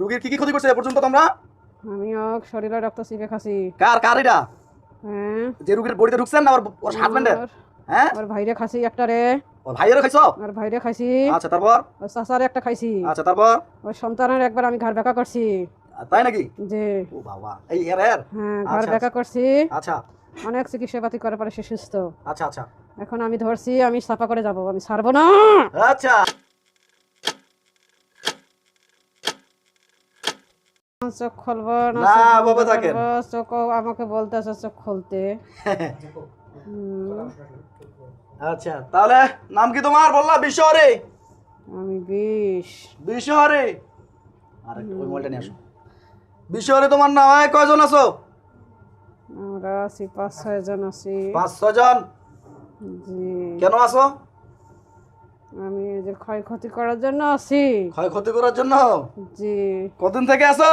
রোগীর কি কি ক্ষতি করছে পর্যন্ত তোমরা? আমি ওক শরীরে রক্ত চিপে খাসি কার কার এটা? হ্যাঁ। যে রোগীর বডিতে ঢুকছেন না ওর হাজবেন্ডের হ্যাঁ? ওর ভাইরে খাসি একটা রে ওর ভাইয়েরও খাইছো? ওর ভাইরে খাইছি। আচ্ছা তারপর? ওর চাচারে একটা খাইছি। আচ্ছা তারপর? ওর সন্তানের একবার আমি ঘর বেকা করছি। তাই নাকি? যে ও বাবা এই এর এর? হ্যাঁ ঘর আচ্ছা, বেকা করছি। আচ্ছা। অনেক চিকিৎসা পাতি করার পরে সে সুস্থ। আচ্ছা আচ্ছা। এখন আমি ধরছি আমি সাফা করে যাব আমি ছাড়বো না। আচ্ছা। চোখ খুলবো না চোখ বাবা বন্ধ থাকেন। চোখ আমাকে বলতেছে চোখ খুলতে। আচ্ছা তাহলে নাম কি তোমার? বললা বিশ্বহরে আমি বিষ বিশ্বহরে আরে ওই মোবাইলটা নিয়ে আসো। বিশ্বহরে তোমার নাম হয় কয়জন আছো? আমরা আছি পাঁচ ছয় জন আছি। পাঁচ ছয় জন? জি। কেন আছো? আমি এই যে ক্ষয়ক্ষতি করার জন্য আছি। ক্ষয়ক্ষতি করার জন্য? জি। কতদিন থেকে আছো?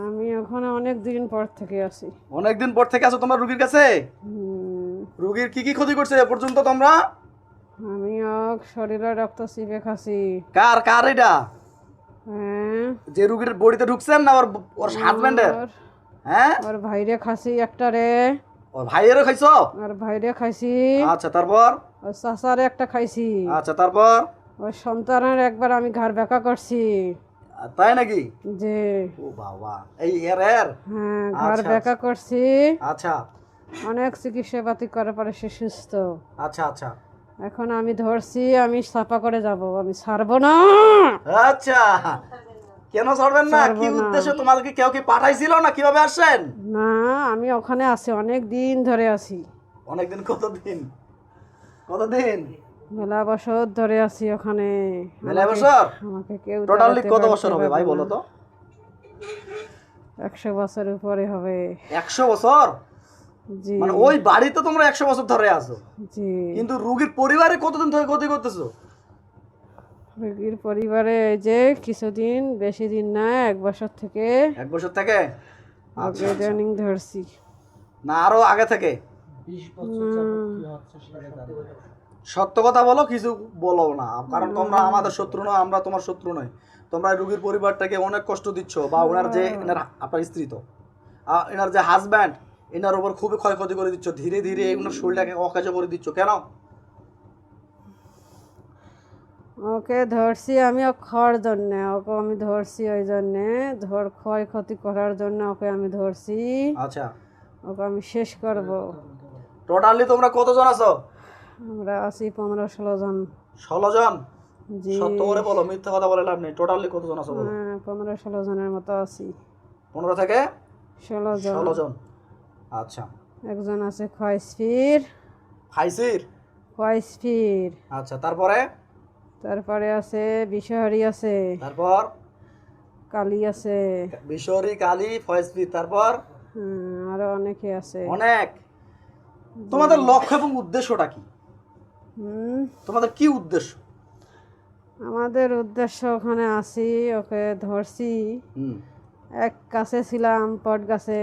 আমি ওখানে অনেক দিন পর থেকে আছি। অনেকদিন পর থেকে আছো তোমার রুগীর কাছে? রুগীর কি কি ক্ষতি করছে এ পর্যন্ত তোমরা? আমি ওক শরীরে রক্ত চিপে খাসি কার কার এটা? হ্যাঁ। যে রুগীর বডিতে ঢুকছেন না ওর ওর হাজবেন্ডের ওর- হ্যাঁ? ওর ভাইরে খাসি একটা রে। ওর ভাইয়েরও খাইছো? ওর ভাইরে খাইছি। আচ্ছা তারপর? ওর চাচারে একটা খাইছি। আচ্ছা তারপর? ওর সন্তানের একবার আমি ঘর বেকা করছি। তাই নাকি? যে ও বাবা এই এর এর? হ্যাঁ ঘর আচ্ছা, বেকা করছি। আচ্ছা। অনেক চিকিৎসা পাতি করার পরে সে সুস্থ। আচ্ছা আচ্ছা। এখন আমি ধরছি আমি সাফা করে যাব আমি ছাড়বো না। আচ্ছা। কেন ছাড়বেন না? কি। উদ্দেশ্যে তোমাদেরকে কেউ কি পাঠাইছিল না? কীভাবে আসছেন? না আমি ওখানে আছি অনেক দিন ধরে আছি। অনেকদিন কতদিন? কতদিন? মেলা বছর ধরে আছি ওখানে। মেলা বছর? আমাকে কেউ টোটালি কত বছর হবে ভাই বলো তো? একশো বছর উপরে হবে। একশো বছর? জি। মানে ওই বাড়িতে তোমরা একশো বছর ধরে আছো। জি। কিন্তু রুগীর পরিবারে কতদিন ধরে ক্ষতি করতেছো? রোগীর পরিবারে এই যে কিছুদিন বেশি দিন না এক বছর থেকে। এক বছর থেকে? আচ্ছা, ওকে ট্রেনিং ধরছি। না আরও আগে থেকে? সত্য কথা বলো কিছু বলো না। কারণ তোমরা আমাদের শত্রু নয় আমরা তোমার শত্রু নয় তোমরা এই রুগীর পরিবারটাকে অনেক কষ্ট দিচ্ছ বা ওনার যে এনার আপনার স্ত্রী তো এনার যে হাজব্যান্ড এনার উপর খুবই ক্ষয়ক্ষতি করে দিচ্ছ। ধীরে ধীরে ওনার শরীরটাকে অকাজ করে দিচ্ছ। কেন? ওকে ধরছি আমি ও খাওয়ার জন্যে ওকে আমি ধরছি ওই জন্যে। ধর ক্ষয়ক্ষতি করার জন্য ওকে আমি ধরছি। আচ্ছা। ওকে আমি শেষ করব। টোটালি তোমরা কতজন আছো? আমরা আছি পনেরো ষোলো জন। ষোলো জন? জি। সত্য করে বলো মিথ্যা কথা বলে লাভ নেই। টোটালি কতজন আছো বলো? হ্যাঁ পনেরো ষোলো জনের মতো আছি। পনেরো থেকে? ষোলো জন। ষোলো জন। আচ্ছা। একজন আছে খয়সফির। ফাইসির খয়সফির। আচ্ছা তারপরে? তারপরে আছে বিশহরি আছে। তারপর? কালী আছে। বিশ্বরী কালী ফয়েজপি তারপর? আরও অনেকে আছে। অনেক। তোমাদের লক্ষ্য এবং উদ্দেশ্যটা কি? হুম। তোমাদের কি উদ্দেশ্য? আমাদের উদ্দেশ্য ওখানে আছি ওকে ধরছি। এক গাছে ছিলাম বট গাছে।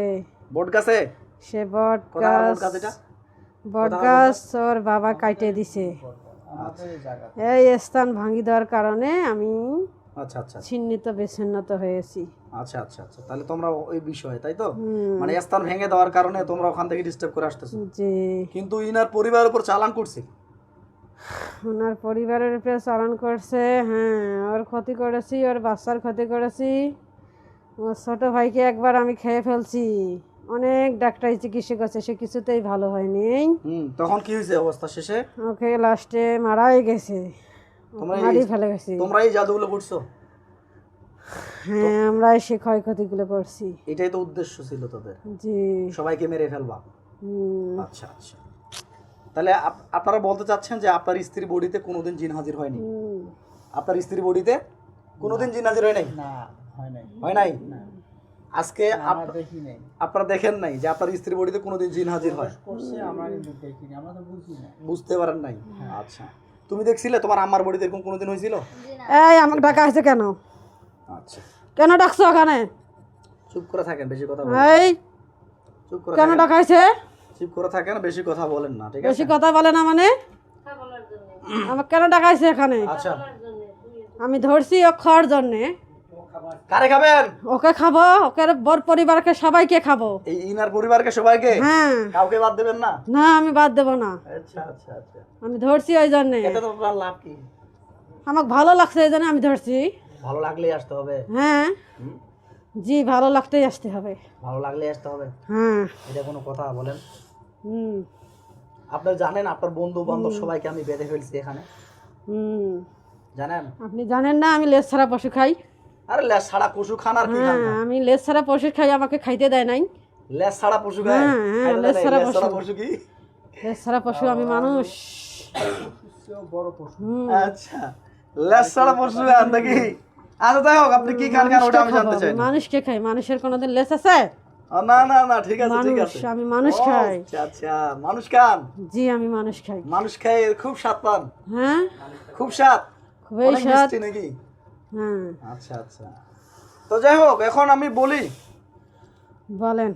বোট গাছে? সে বট গাছ বট গাছ ওর বাবা কাটে দিছে। এই স্থান ভাঙি দেওয়ার কারণে আমি আচ্ছা আচ্ছা ছিন্নিত বিচ্ছিন্নত হয়েছি। আচ্ছা আচ্ছা আচ্ছা। তাহলে তোমরা ওই বিষয়ে তাই তো? মানে স্থান ভেঙে দেওয়ার কারণে তোমরা ওখান থেকে ডিস্টার্ব করে আসতেছো। যে কিন্তু ইনার পরিবারের উপর চালান করছে ওনার পরিবারের উপরে চালান করছে হ্যাঁ ওর ক্ষতি করেছি ওর বাচ্চার ক্ষতি করেছি। ওর ছোট ভাইকে একবার আমি খেয়ে ফেলছি। অনেক ডাক্তারি চিকিৎসা করছে সে কিছুতেই ভালো হয়নি। তখন কি হয়েছে অবস্থা শেষে? ওকে লাস্টে মারাই গেছে। তোমরা মারি ফেলে গেছি। তোমরা এই জাদুগুলো করছ? হ্যাঁ আমরা সে ক্ষয়ক্ষতিগুলো করছি। এটাই তো উদ্দেশ্য ছিল তোদের। জি। সবাইকে মেরে ফেলবা। আচ্ছা আচ্ছা। তাহলে আপনারা বলতে চাচ্ছেন যে আপনার স্ত্রীর বডিতে কোনোদিন জিন হাজির হয়নি? আপনার স্ত্রীর বডিতে কোনোদিন জিন হাজির হয় নাই? না হয় নাই। হয় নাই? আজকে আপনারা দেখেন নাই যে আপনার স্ত্রীর বডিতে কোনোদিন জিন হাজির হয়? আমরা বুঝতে পারেন নাই? আচ্ছা। তুমি দেখছিলে তোমার আমার বাড়িতে এরকম কোনোদিন হয়েছিল? এই আমাকে ডাকা হয়েছে কেন? আচ্ছা। কেন ডাকছো ওখানে? চুপ করে থাকেন বেশি কথা বলেন এই চুপ করে কেন ডাকা হয়েছে চুপ করে থাকেন বেশি কথা বলেন না ঠিক আছে? বেশি কথা বলে না মানে? আমাকে কেন ডাকাইছে এখানে? আচ্ছা। আমি ধরছি ও খড় জন্যে। কারে খাবেন? ওকে খাব ওকে বর পরিবারকে সবাইকে খাব। এই ইনার পরিবারকে সবাইকে? হ্যাঁ। কাউকে বাদ দেবেন না? না আমি বাদ দেবো না। আচ্ছা আচ্ছা আচ্ছা। আমি ধরছি ওই জন্যে। এতে তো আপনার লাভ কি? আমাকে ভালো লাগছে এই জন্য আমি ধরছি। ভালো লাগলেই আসতে হবে। হ্যাঁ। জি ভালো লাগতেই আসতে হবে। ভালো লাগলেই আসতে হবে? হ্যাঁ। এটা কোনো কথা বলেন। হুম। আপনি জানেন আপনার বন্ধু বান্ধব সবাইকে আমি বেঁধে ফেলছি এখানে? হুম। জানেন? আপনি জানেন না আমি লেজ ছাড়া পশু খাই। আরে লেস ছাড়া পশু খান আর কি খান হ্যাঁ আমি লেজ ছাড়া পশু খাই আমাকে খাইতে দেয় নাই। লেস ছাড়া পশু খায়? হ্যাঁ, হ্যাঁ, লেজ ছাড়া ছাড়া পশু। কি? লেজ ছাড়া পশু আমি মানুষ। বড় পশু আচ্ছা লেস ছাড়া পশু খান নাকি? আচ্ছা তাই হোক আপনি কি খান খান ওটা আমি জানতে চাই। মানুষকে খাই মানুষের কোনোদিন লেজ আছে? না না না ঠিক আছে ঠিক আছে। আমি মানুষ খাই। আচ্ছা আচ্ছা মানুষ খান? জি আমি মানুষ খাই। মানুষ খাই খুব স্বাদ পান। হ্যাঁ? খুব স্বাদ। খুবই স্বাদ। নাকি? হ্যাঁ। আচ্ছা আচ্ছা। তো যাই হোক এখন আমি বলি বলেন।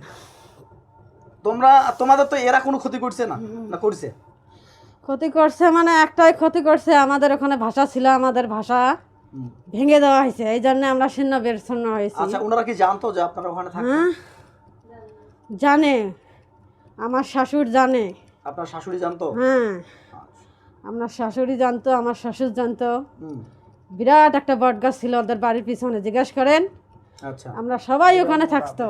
তোমরা তোমাদের তো এরা কোনো ক্ষতি করছে না না করছে? ক্ষতি করছে মানে একটাই ক্ষতি করছে আমাদের ওখানে ভাষা ছিল আমাদের ভাষা ভেঙে দেওয়া হয়েছে এই জন্য আমরা শূন্য বেরছন্ন হয়েছি। আচ্ছা ওনারা কি জানতো যে আপনারা ওখানে থাকেন হ্যাঁ। জানে। আমার শাশুড় জানে। আপনার শাশুড়ি জানতো? হ্যাঁ। আমার শাশুড়ি জানতো আমার শ্বশুর জানতো। হুম। বিরাট একটা বট গাছ ছিল ওদের বাড়ির পিছনে জিজ্ঞেস করেন? আচ্ছা। আমরা সবাই ওখানে থাকতো।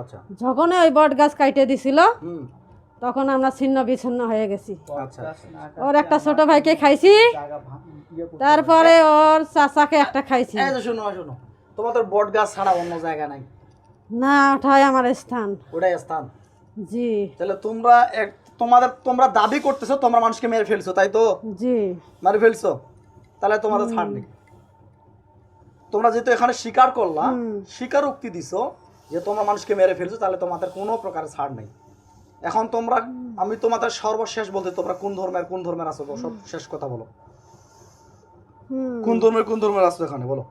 আচ্ছা। যখন ওই বট গাছ কাইটে দিছিল তখন আমরা ছিন্ন বিচ্ছিন্ন হয়ে গেছি। আচ্ছা ওর একটা ছোট ভাইকে খাইছি। ইয়ে তারপরে ওর চাচাকে একটা খাইছি। এই যে শোনো শোনো। তোমাদের বট গাছ ছাড়া অন্য জায়গা নাই। না ওঠাই আমার স্থান। ওটাই স্থান। জি। তাহলে তোমরা এক তোমাদের তোমরা দাবি করতেছো তোমরা মানুষকে মেরে ফেলছো তাই তো? জি। মেরে ফেলছো? তাহলে তোমাদের ছাড় নেই। তোমরা যেহেতু এখানে স্বীকার করলা। স্বীকারোক্তি দিছো যে তোমরা মানুষকে মেরে ফেলছো তাহলে তোমাদের কোনো প্রকার ছাড় নেই। এখন তোমরা আমি তোমাদের সর্বশেষ বলতে তোমরা কোন ধর্মের কোন ধর্মের আছো সব শেষ কথা বলো। কোন ধর্মের কোন ধর্মের আছো এখানে বলো?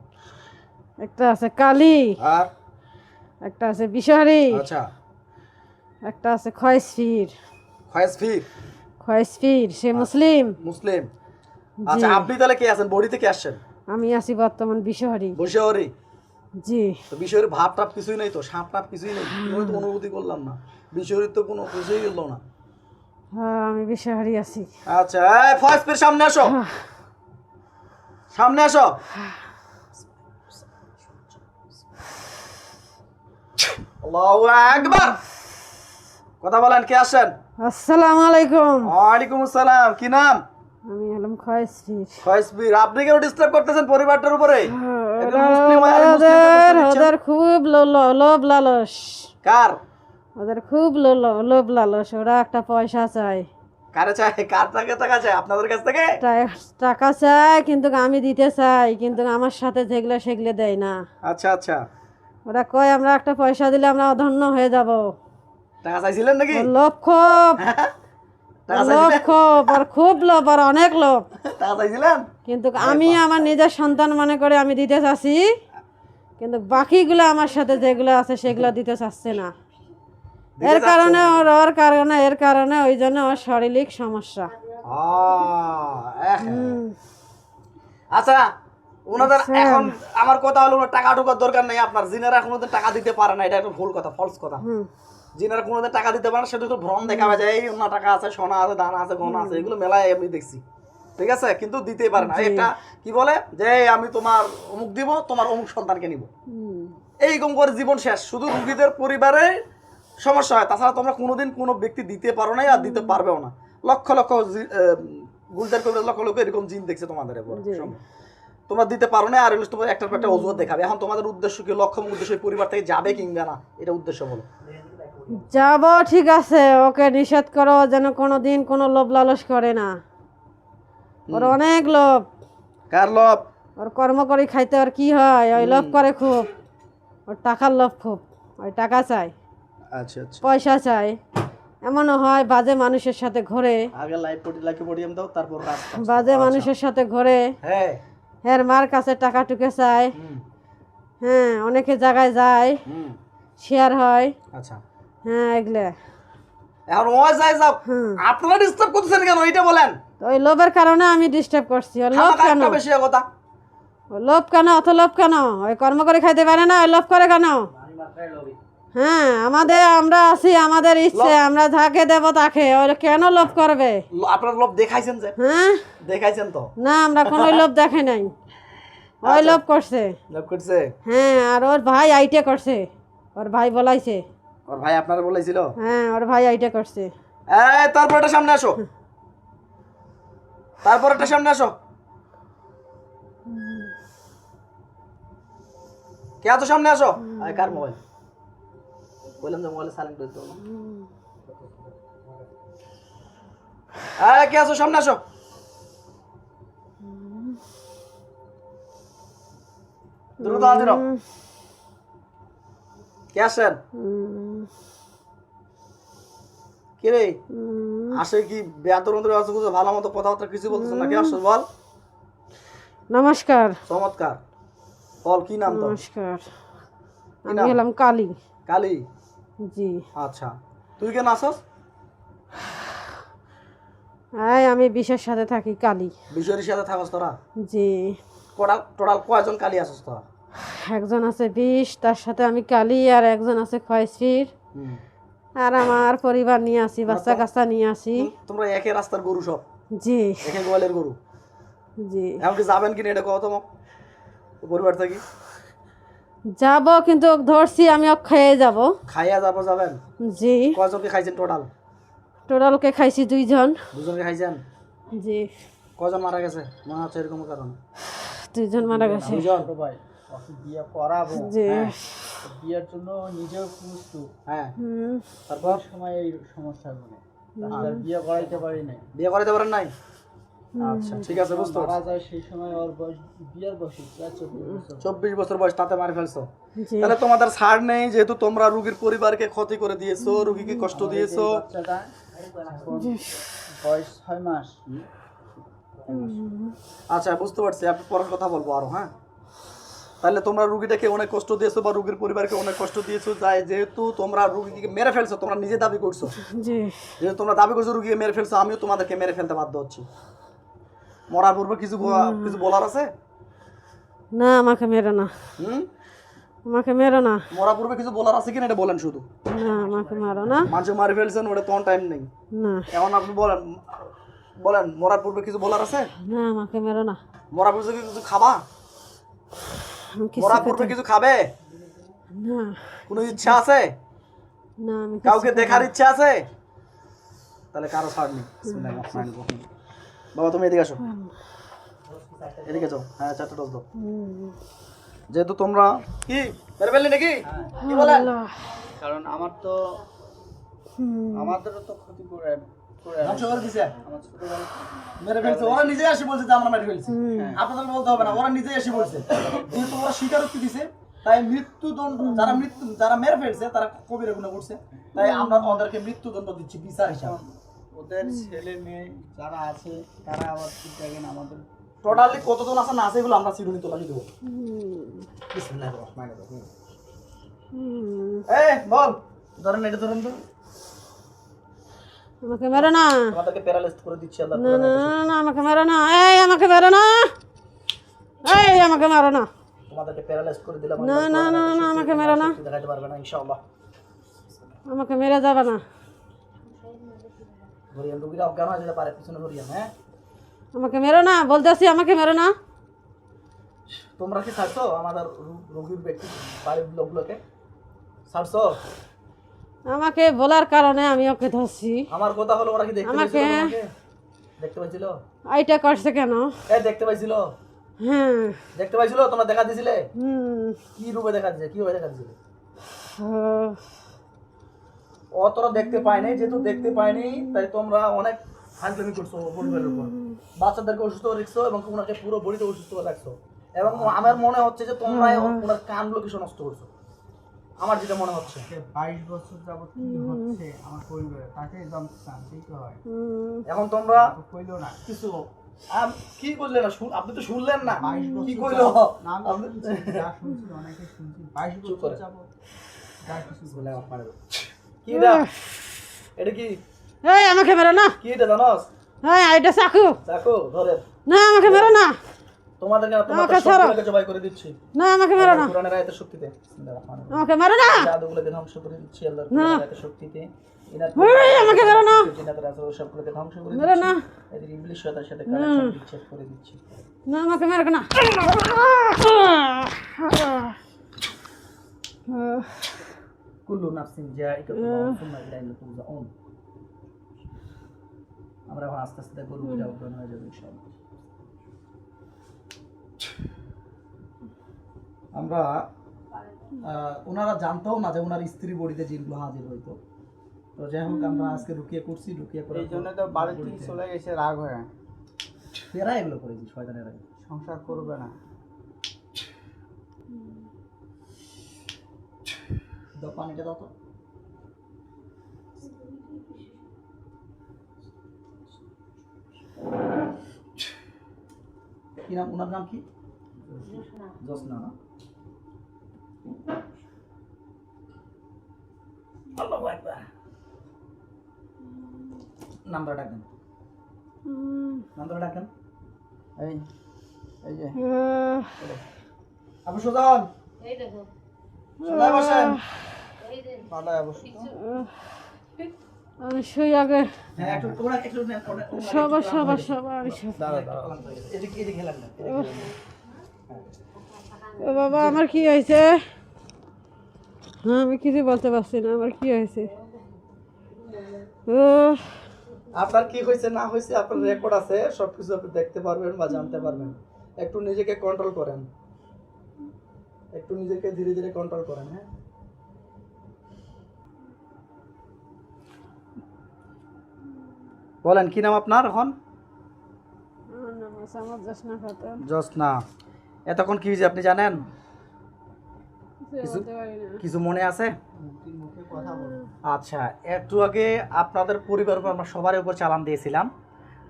একটা আছে কালী আর? একটা আছে বিশহারি আচ্ছা। একটা আছে খয়সফির। খয়েস ফির খয়সফির সে মুসলিম। মুসলিম। আচ্ছা আপনি তাহলে কে আছেন? বডি থেকে আসছেন? আমি আছি বর্তমান বিশহারি বৈশাহরি? জি। তো বিষয়ের ভাব টাপ কিছুই নেই তো সাপ টাপ কিছুই নেই। আমি তো অনুভূতি করলাম না। বিষয়ের তো কোনো কিছুই গেল না। হ্যাঁ আমি বিশহারি আছি। আচ্ছা এই ফয়েজ পীর সামনে আসো। সামনে আসো। আল্লাহু আকবার। কথা বলেন কে আসেন আসসালামু আলাইকুম। ওয়ালাইকুম আসসালাম কি নাম? আমি হলাম খয়সফির ফয়েজ পীর আপনি কেন ডিস্টার্ব করতেছেন পরিবারটার উপরে? মুসলিমকে ওদের ওদের খুব লোভ লালস। কার? ওদের খুব লোভ লালস। ওরা একটা পয়সা চায়। কারে চাই কার টাকা টাকা চাই আপনাদের কাছ থেকে? টাকা চায় কিন্তু আমি দিতে চাই কিন্তু আমার সাথে যেগুলো সেগুলো দেয় না। আচ্ছা আচ্ছা। ওরা কয় আমরা একটা পয়সা দিলে আমরা অধন্য হয়ে যাব। টাকা চাইছিলেন নাকি? লোভ খুব। লোভ খুব আর খুব লোভ আর অনেক লোভ। কিন্তু আমি আমার নিজের সন্তান মনে করে আমি দিতে চাচ্ছি কিন্তু বাকিগুলো আমার সাথে যেগুলো আছে সেগুলো দিতে চাচ্ছে না। এর কারণে ওর ওর কারণে এর কারণে ওই জন্য ওর শারীরিক সমস্যা। আচ্ছা ওনাদের এখন আমার কথা হলো টাকা ঢোকার দরকার নেই আপনার জিনারা কোনোদিন টাকা দিতে পারে না এটা একটা ভুল কথা ফলস কথা। জিনারা কোনোদিন টাকা দিতে পারে সেটা তো ভ্রম দেখাবে যায় এই ওনার টাকা আছে সোনা আছে দানা আছে গহনা আছে এগুলো মেলায় আমি দেখছি। ঠিক আছে? কিন্তু দিতেই পারে না। একটা কি বলে? যে আমি তোমার অমুক দিব তোমার অমুক সন্তানকে নিব। এইরকম করে জীবন শেষ। শুধু রুগীদের পরিবারে সমস্যা হয়। তাছাড়া তোমরা কোনোদিন কোনো ব্যক্তি দিতে পারো না আর দিতে পারবেও না। লক্ষ লক্ষ গুলজার কবির লক্ষ লক্ষ এরকম জিন দেখছে তোমাদের তোমরা দিতে পারো না আর এগুলো তোমার একটার পর একটা অজুহাত দেখাবে। এখন তোমাদের উদ্দেশ্য কি? লক্ষ্য উদ্দেশ্য পরিবার থেকে যাবে কিংবা না? এটা উদ্দেশ্য বলো। যাব ঠিক আছে। ওকে নিষেধ করো যেন কোনো দিন কোনো লোভ লালস করে না। ওর অনেক লোভ। কার লব ওর কর্ম করে খাইতে আর কি হয়? ওই লোভ করে খুব। ওর টাকার লোভ খুব। ওই টাকা চাই। আচ্ছা আচ্ছা। পয়সা চাই। এমনও হয় বাজে মানুষের সাথে ঘোরে। আগে লাইভ লাইক পডিয়াম দাও তারপর। বাজে মানুষের সাথে ঘোরে। হ্যাঁ। হ্যাঁ মার কাছে টাকা টুকে চায়। হ্যাঁ অনেকে জায়গায় যায়। শেয়ার হয়। আচ্ছা। হ্যাঁ এগুলো। এখন ওই যাই যাও। আপনারা ডিস্টার্ব করতেছেন কেন? এটা বলেন। ওই লোভের কারণে আমি ডিস্টার্ব করছি। লোভ কেন? বেশি কথা। ও লোভ কেন? অত লোভ কেন? ওই কর্ম করে খাইতে পারে না? ওই লোভ করে কেন? হ্যাঁ আমাদের আমরা আছি আমাদের ইচ্ছে আমরা যাকে দেব তাকে। কেন লোভ করবে? আপনার লোভ দেখাইছেন যে? হ্যাঁ? দেখাইছেন তো? না আমরা কোনো লোভ দেখে নাই। ওই লোভ করছে। লোভ করছে? হ্যাঁ আর ওর ভাই আইটে করছে। ওর ভাই বলাইছে। ওর ভাই আপনার বলেছিল? হ্যাঁ ওর ভাই আইটে করছে। এই তারপর একটা সামনে আসো। তারপর একটা সামনে আসো। কে আছো সামনে আসো? আয় কার মোবাইল বললাম যে মোবাইলে সাইলেন্ট করে দাও আয় কে আছো সামনে আসো? দ্রুত হাজির হও। কে আসেন কে রে? আসে কি আছে কিছু ভালো মতো কথাবার্তা কিছু বলতেছ না। কে আসছো বল? নমস্কার। চমৎকার। বল কি নাম তো নমস্কার। আমি? হলাম কালী। কালি? জি। আচ্ছা। তুই কেন আসস? হ্যাঁ আমি বিশের সাথে থাকি কালী। বিষয়ের সাথে থাকস তোরা? জি। টোটাল টোটাল কয়জন কালি আসস তোরা? একজন আছে বিষ তার সাথে আমি কালি আর একজন আছে খয়সির। আর আমার পরিবার নিয়ে আসি বাচ্চা কাচ্চা নিয়ে আসি। তোমরা একে রাস্তার গরু সব? জি। একে গোয়ালের গরু? জি। এমনকি যাবেন কিনা এটা কত পরিবার থাকি? যাব কিন্তু ধরছি আমি খেয়ে যাব। খাইয়া যাব যাবেন? জি। কয়জনকে খাইছেন টোটাল? টোটালকে খাইছি দুইজন। দুজনকে খাইছেন? জি। কয়জন মারা গেছে? মনে হচ্ছে এরকম কারণ। দুইজন মারা গেছে। দুজন ছোট ভাই বিয়ে করাবো হ্যাঁ, বিয়ের জন্য নিজেও প্রস্তুত হ্যাঁ। তারপর সময় এই বিয়ে করাইতে পারি নাই। বিয়ে করাইতে পারেন নাই? আচ্ছা ঠিক আছে বুঝতে মারা যায় সেই সময় ওর বয়স বিয়ের বয়স চব্বিশ বছর। বয়স তাতে মারি ফেলছো। তাহলে তোমাদের ছাড় নেই যেহেতু তোমরা রুগীর পরিবারকে ক্ষতি করে দিয়েছ রুগীকে কষ্ট দিয়েছ। বয়স ছয় মাস। আচ্ছা বুঝতে পারছি। আপনি পরের কথা বলব আরও হ্যাঁ? তাহলে তোমরা রুগীটাকে অনেক কষ্ট দিয়েছ বা রুগীর পরিবারকে অনেক কষ্ট দিয়েছ যাই যেহেতু তোমরা রুগীকে মেরে ফেলছো তোমরা নিজে দাবি করছ। যেহেতু তোমরা দাবি করছ রুগীকে মেরে ফেলছো আমিও তোমাদেরকে মেরে ফেলতে বাধ্য হচ্ছি। মরার পূর্বে কিছু কিছু বলার আছে? না আমাকে মেরো না। হুম? আমাকে মেরো না। মরার পূর্বে কিছু বলার আছে কিনা এটা বলেন শুধু। না আমাকে মারো না। মানুষ মারি ফেলছেন ওটা তোমার টাইম নেই। না। এখন আপনি বলেন বলেন মরার পূর্বে কিছু বলার আছে? না আমাকে মেরো না। মরার পূর্বে কিছু খাবা? কিছু পূর্বে কিছু খাবে? না। কোনো ইচ্ছা আছে? না আমি কাউকে দেখার ইচ্ছা আছে? তাহলে কারও ছাড় নেই। বাবা তুমি এদিকে আসো। এদিকে যাও। হ্যাঁ চারটা ডোজ দাও। যেহেতু তোমরা কি? মেরে ফেললি নাকি? কি বলেন কারণ আমার তো। আমাদেরও তো ক্ষতি করে ধ্বংস করে দিছে। মেরে ফেলছে। ওরা নিজে আসি বলছে যে আমরা মেরে ফেলছি। আপনাদের বলতে হবে না ওরা নিজে এসে বলছে। যেহেতু ওরা স্বীকারোক্তি দিছে তাই মৃত্যুদণ্ড যারা মৃত্যু যারা মেরে ফেলছে তারা কবিরা গুণা করছে। তাই আমরা ওদেরকে মৃত্যুদণ্ড দিচ্ছি বিচার হিসাবে। ওদের ছেলে মেয়ে যারা আছে তারা আবার ঠিক দেখেন আমাদের টোটালি কতজন আছে না আছে এগুলো আমরা চিরুনি তোলা দেবো। বিসমিল্লাহির রহমানির রহিম। এই বল। ধরেন এটা ধরেন তো। আমাকে মেরো না। তোমাদেরকে প্যারালাইজড করে দিচ্ছি আল্লাহ না না না, আমাকে মেরো না। এই আমাকে মেরো না। এই আমাকে মেরো না। তোমাদেরকে প্যারালাইজড করে দিলাম না না না না আমাকে মেরো না। দেখাতে পারবে না ইনশাআল্লাহ। আমাকে মেরে যাবে না। ধরিয়ান রোগীরা অজ্ঞান হয়ে যেতে পারে পিছনে ধরিয়ান হ্যাঁ? আমাকে মেরো না বলতেছি আমাকে মেরো না। তোমরা কি ছাড়ছো আমাদের রোগীর ব্যক্তি বাড়ির লোকগুলোকে? ছাড়ছো? আমাকে বলার কারণে আমি ওকে ধরছি। আমার কথা হলো ওরা কি দেখতে আমাকে-? দেখতে পাইছিল? এইটা করছে কেন? এই দেখতে পাইছিল? হ্যাঁ। দেখতে পাইছিল? তোমরা দেখা দিছিলে? হুম। কি রূপে দেখা দিছে? কি ভাবে দেখা দিছিলে? ও, তোরা দেখতে পায়নি যেহেতু দেখতে পায়নি তাই তোমরা অনেক ফাজলামি করছ পরিবারের উপর। বাচ্চাদেরকে অসুস্থ রাখছো এবং ওনাকে পুরো বডিতে অসুস্থ রাখছো। এবং আমার মনে হচ্ছে যে তোমরা ওনার কানগুলো কিছু নষ্ট করছ। আমার যেটা মনে হচ্ছে। বাইশ বছর যাবত কি হচ্ছে আমার পরিবারে তাকে জানতে চান দিতে হয়। এখন তোমরা কইলো না। কিছু আম, কি করলেন না শুন- আপনি তো শুনলেন না। কি কইলো? না, আপনি- শুনছি, অনেকে শুনছি। বাইশ বছর। যাবত যা কিছু কি এটা? এটা কি? এই আমাকে মেরো না। কি এটা জানোস? এই এটা চাকু। চাকু ধরে না আমাকে মেরো না। তোমাদেরকে তোমাদের সবগুলোকে জবাই করে দিচ্ছি। না আমাকে মেরো না। কোরআনের আয়াতের শক্তিতে। বিসমিল্লাহির রহমানির রহিম। আমাকে মেরো না। জাদুগুলোকে ধ্বংস করে দিচ্ছি আল্লাহর কোরআনের আয়াতের শক্তিতে। আমাকে মেরো না। জিন্নাতের আসর সবগুলোকে ধ্বংস করে মেরো দিচ্ছি। না এদের ইবলিশ শয়তানের সাথে কানেকশন বিচ্ছেদ করে দিচ্ছি। না আমাকে মেরো না। কুল্লু নাফসিন জাইকাতুল মাউত সুম্মা ইলাইহি তুরজাউন। আমরা আস্তে আস্তে গরু যা হয়ে যাবে ইনশাআল্লাহ। আমরা ওনারা জানতো না যে ওনার স্ত্রী বডিতে জিনগুলো হাজির হইতো। তো যাই হোক আমরা আজকে রুকিয়ে করছি রুকিয়ে করে এই জন্য তো বাড়ি থেকে চলে গেছে রাগ হয়ে। ফেরা এগুলো করেছি শয়তানের আগে সংসার করবে না। দাও পানিটা দাও তো। কি নাম ওনার নাম কি? জোসনা না? নাম্বার ডাকেন। নাম্বার ডাকেন। এই এই যে। আবু সুজন। সোজা বসেন। ভালো অবস্থা আমি শুই আগে। হ্যাঁ সবার সবার বাবা আমার কি হয়েছে? হ্যাঁ আমি কিছু বলতে পারছি না আমার কি হয়েছে? আপনার কি হয়েছে না হয়েছে আপনার রেকর্ড আছে সবকিছু আপনি দেখতে পারবেন বা জানতে পারবেন। একটু নিজেকে কন্ট্রোল করেন। একটু নিজেকে ধীরে ধীরে কন্ট্রোল করেন হ্যাঁ? বলেন কি নাম আপনার এখন? জসনা। এতক্ষণ কি হয়েছে আপনি জানেন? কিছু কিছু মনে আছে? আচ্ছা একটু আগে আপনাদের পরিবারের উপর আমরা সবার উপর চালান দিয়েছিলাম।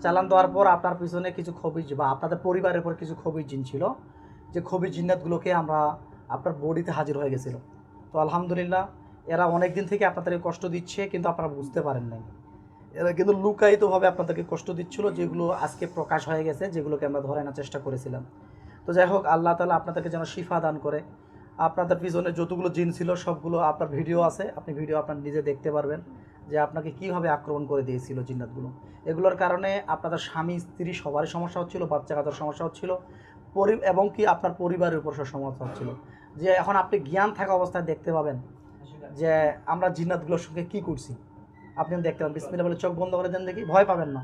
চালান দেওয়ার পর আপনার পিছনে কিছু খবিজ বা আপনাদের পরিবারের উপর কিছু খবিজ জিন ছিল। যে খবিজ জিন্নাতগুলোকে আমরা আপনার বডিতে হাজির হয়ে গেছিল। তো আলহামদুলিল্লাহ এরা অনেক দিন থেকে আপনাদেরকে কষ্ট দিচ্ছে কিন্তু আপনারা বুঝতে পারেন নাই। এরা কিন্তু লুকায়িতভাবে আপনাদেরকে কষ্ট দিচ্ছিল যেগুলো আজকে প্রকাশ হয়ে গেছে যেগুলোকে আমরা ধরে আনার চেষ্টা করেছিলাম। তো যাই হোক আল্লাহ তালা আপনাদেরকে যেন শিফা দান করে। আপনাদের পিছনে যতগুলো জিন ছিল সবগুলো আপনার ভিডিও আছে। আপনি ভিডিও আপনার নিজে দেখতে পারবেন যে আপনাকে কীভাবে আক্রমণ করে দিয়েছিল জিন্নাতগুলো। এগুলোর কারণে আপনাদের স্বামী স্ত্রী সবারই সমস্যা হচ্ছিল বাচ্চা কাচ্চার সমস্যা হচ্ছিল পরি এবং কি আপনার পরিবারের উপর সব সমস্যা হচ্ছিল। যে এখন আপনি জ্ঞান থাকা অবস্থায় দেখতে পাবেন যে আমরা জিন্নাতগুলোর সঙ্গে কি করছি। আপনি দেখতে পাবেন বিসমিল্লা বলে চোখ বন্ধ করে দেন দেখি ভয় পাবেন না।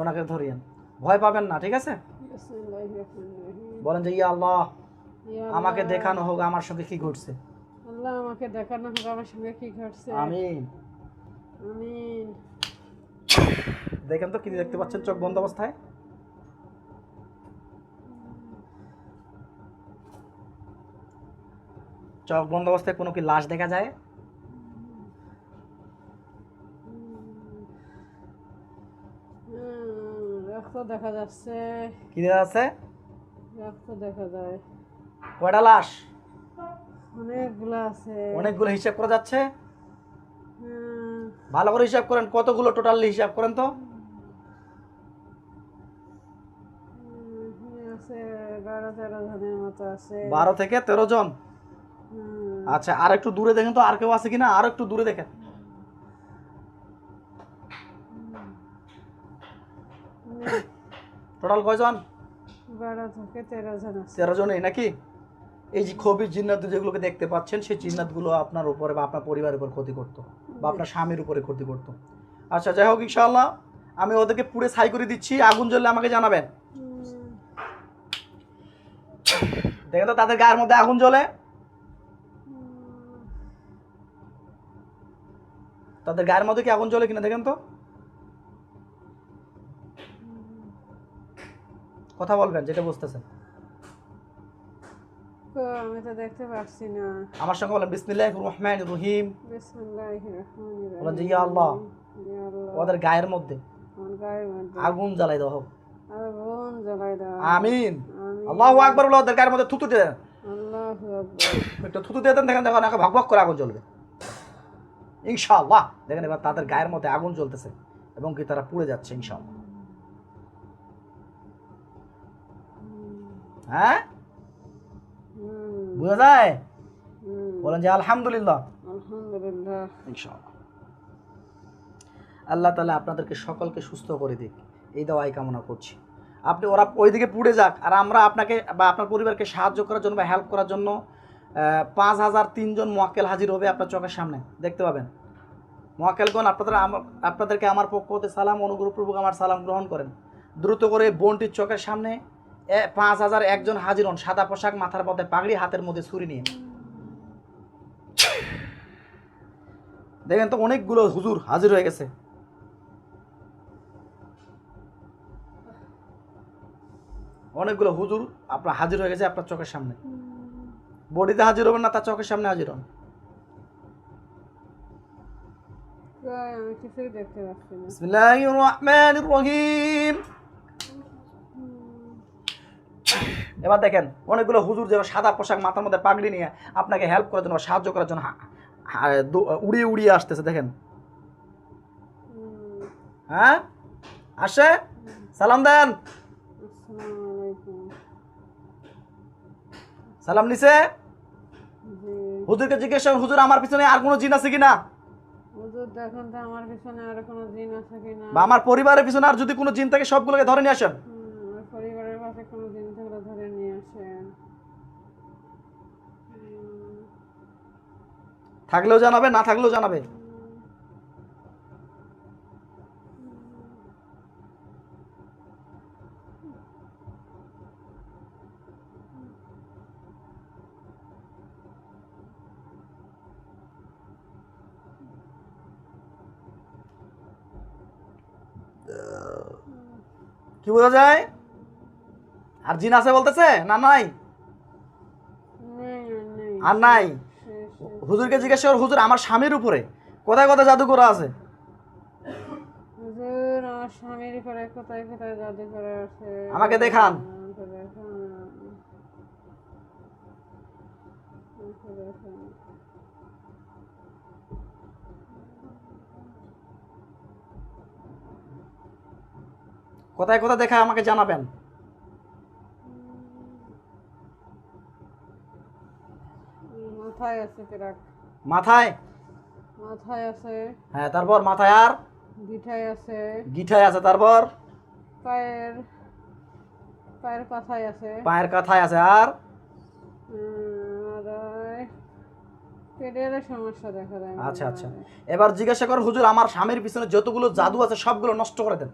ওনাকে ধরিয়েন। ভয় পাবেন না ঠিক আছে। বলেন যে ইয়া আল্লাহ আমাকে দেখানো হোক আমার সঙ্গে কি ঘটছে। আল্লাহ আমাকে দেখানো হোক আমার সঙ্গে কি ঘটছে। আমিন। আমিন। দেখেন তো কি দেখতে পাচ্ছেন চোখ বন্ধ অবস্থায়। চোখ বন্ধ অবস্থায় কোনো কি লাশ দেখা যায়? রক্ত দেখা যাচ্ছে। কি দেখা যাচ্ছে? রক্ত দেখা যায়। কয়টা লাশ? অনেকগুলো আছে। অনেকগুলো হিসাব করা যাচ্ছে? ভালো করে হিসাব করেন কতগুলো টোটালি হিসাব করেন তো? আছে বারো থেকে তেরো জন? আচ্ছা আর একটু দূরে দেখেন তো আর কেউ আছে কিনা? আর একটু দূরে দেখেন। টোটাল কয়জন? তেরো জন তেরো জনই নাকি? এই যে খবি জিন্নাত যেগুলোকে দেখতে পাচ্ছেন, সেই জিন্নাতগুলো আপনার উপরে বা আপনার পরিবারের উপর ক্ষতি করতো বা আপনার স্বামীর উপরে ক্ষতি করতো। আচ্ছা যাই হোক, ইনশাআল্লাহ আমি ওদেরকে পুড়ে ছাই করে দিচ্ছি। আগুন জ্বললে আমাকে জানাবেন। দেখেন তো তাদের গায়ের মধ্যে আগুন জ্বলে। তাদের গায়ের মধ্যে কি আগুন জ্বলে কিনা দেখেন তো। কথা বলবেন, যেটা বুঝতেছেন। আমি তো দেখতে পাচ্ছি না। আমার সঙ্গে বলেন বিসমিল্লাহ রহমান রহিম। বিসমিল্লাহির রহমানির বলেন যে ইয়া আল্লাহ। ইয়া আল্লাহ, ওদের গায়ের মধ্যে আগুন জ্বালাই দেওয়া হোক আগুন জ্বালাই দাও আমিন। আল্লাহ আকবর বলে ওদের গায়ের মধ্যে থুতু দিয়ে দেন। আল্লাহু আকবার। একটু থুতু দিয়ে দেন দেখেন দেখেন একে ভাগ ভাগ করে আগুন জ্বলবে। ইনশাআল্লাহ। দেখেন এবার তাদের গায়ের মধ্যে আগুন জ্বলতেছে এবং কি তারা পুড়ে যাচ্ছে ইনশাআল্লাহ। হ্যাঁ? বোঝা যায়? বলেন যে আলহামদুলিল্লাহ। আল্লাহ তালা আপনাদেরকে সকলকে সুস্থ করে দিক। এই দাওয়াই কামনা করছি। আপনি ওরা ওইদিকে পুড়ে যাক আর আমরা আপনাকে বা আপনার পরিবারকে সাহায্য করার জন্য বা হেল্প করার জন্য পাঁচ হাজার তিনজন মোয়াক্কেল হাজির হবে আপনার চোখের সামনে। দেখতে পাবেন। মোয়াক্কেলগণ আপনাদের আপনাদেরকে আমার পক্ষ হতে সালাম অনুগ্রহপূর্বক আমার সালাম গ্রহণ করেন। দ্রুত করে বোনটির চোখের সামনে পাঁচ হাজার একজন হাজির হন। সাদা পোশাক মাথার মধ্যে পাগড়ি হাতের মধ্যে ছুরি নিয়ে। দেখেন তো অনেকগুলো হুজুর হাজির হয়ে গেছে। অনেকগুলো হুজুর আপনার হাজির হয়ে গেছে আপনার চোখের সামনে। বডিতে হাজির হবেন না তার চোখের সামনে হাজির হন। কই, আমি কিছুই দেখতে পাচ্ছি না। বিসমিল্লাহির রহমানির রহিম। এবার দেখেন অনেকগুলো হুজুর যারা সাদা পোশাক মাথার মধ্যে পাগড়ি নিয়ে আপনাকে হেল্প করার জন্য সাহায্য করার জন্য উড়িয়ে উড়িয়ে আসতেছে দেখেন। হ্যাঁ? আসে? সালাম দেন। সালাম নিছে? হুজুরকে জিজ্ঞেস করুন, হুজুর আমার পিছনে আর কোনো জিন আছে কিনা আমার পিছনে আর কোনো জিন আছে কিনা বা আমার পরিবারের পিছনে আর যদি কোনো জিন থাকে সবগুলোকে ধরে নিয়ে আসেন হুম, আমার পরিবারের পাশে কোনো জিন থাকলে ধরে নিয়ে আসেন হুম, থাকলেও জানাবে না থাকলেও জানাবে? কি বোঝা যায়? আর জিন আছে বলতেছে না নাই? আর নাই। হুজুরকে জিজ্ঞেস কর হুজুর আমার স্বামীর উপরে। কোথায় কোথায় জাদু করা আছে? হুজুর আমার স্বামীর উপরে কোথায় কোথায় জাদু করে আছে আমাকে দেখান। আমাকে দেখান। কোথায় কোথায় দেখায় আমাকে জানাবেন হুম, মাথায় আছে পেরাক মাথায়? মাথায় আছে। হ্যাঁ তারপর মাথায় আর? গিঠায় আছে। গিঠায় আছে তারপর? পায়ের পায়ের আছে। পায়ের কাথায় আছে আর? পেটের সমস্যা দেখা দেয় আচ্ছা আচ্ছা। এবার জিজ্ঞাসা কর হুজুর আমার স্বামীর পিছনে যতগুলো জাদু আছে সবগুলো নষ্ট করে দেন।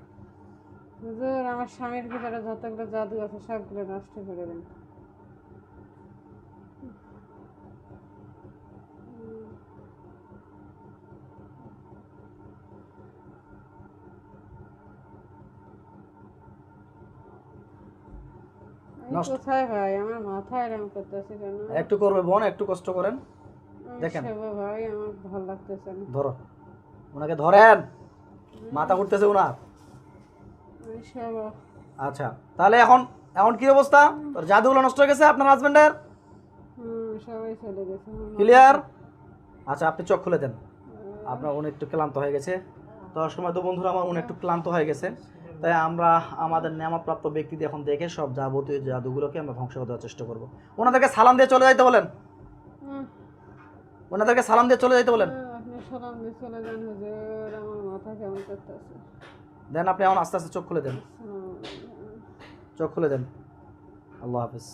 হুজুর আমার স্বামীর ভিতরে যতগুলো জাদু আছে সবগুলো নষ্ট করে দেন এই নষ্ট- কোথায় ভাই? আমার এরকম করতেছে কেন? একটু করবে বোন একটু কষ্ট করেন। দেখেন। ভাই আমার ভালো লাগতেছে না। ধরো। ওনাকে ধরেন। মাথা ঘুরতেছে ওনার। আচ্ছা তাহলে এখন এখন কি অবস্থা? তোর জাদুগুলো নষ্ট হয়ে গেছে আপনার হাজবেন্ডের মাথা- ক্লিয়ার আচ্ছা আপনি চোখ খুলে দেন। আপনার উনি একটু ক্লান্ত হয়ে গেছে। তো সময় তো বন্ধুরা আমার উনি একটু ক্লান্ত হয়ে গেছে। তাই আমরা আমাদের নেমাপ্রাপ্ত ব্যক্তিদের এখন দেখে সব যাবতীয় জাদুগুলোকে আমরা ধ্বংস করার দেওয়ার চেষ্টা করব। ওনাদেরকে সালাম দিয়ে চলে যাইতে বলেন? ওনাদেরকে সালাম দিয়ে চলে যাইতে বলেন? দেন আপনি এখন আস্তে আস্তে চোখ খুলে দেন। চোখ খুলে দেন। আল্লাহ হাফিজ।